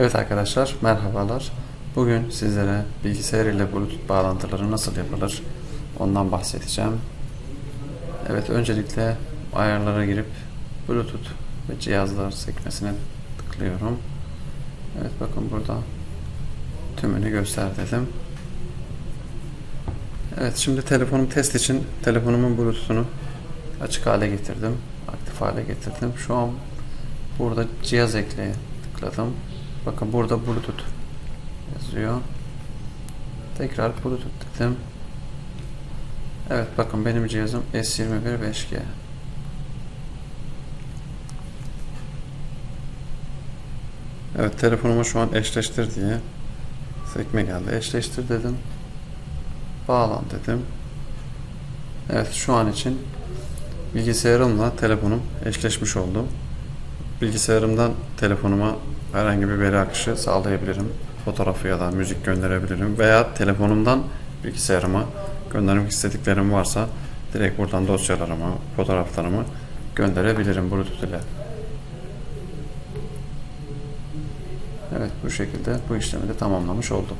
Evet arkadaşlar merhabalar. Bugün sizlere bilgisayar ile Bluetooth bağlantıları nasıl yapılır ondan bahsedeceğim. Evet öncelikle ayarlara girip Bluetooth ve cihazlar sekmesine tıklıyorum. Evet bakın burada tümünü göster dedim. Evet şimdi telefonum test için telefonumun Bluetooth'unu açık hale getirdim. Aktif hale getirdim. Şu an burada cihaz ekleye tıkladım. Bakın burada Bluetooth yazıyor. Tekrar Bluetooth dedim. Evet bakın benim cihazım S21 5G. Evet telefonuma şu an eşleştir diye sekme geldi. Eşleştir dedim. Bağlan dedim. Evet şu an için bilgisayarımla telefonum eşleşmiş oldu. Bilgisayarımdan telefonuma herhangi bir veri akışı sağlayabilirim. Fotoğrafı ya da müzik gönderebilirim. Veya telefonumdan bilgisayarıma göndermek istediklerim varsa direkt buradan dosyalarımı, fotoğraflarımı gönderebilirim Bluetooth ile. Evet bu şekilde bu işlemi de tamamlamış olduk.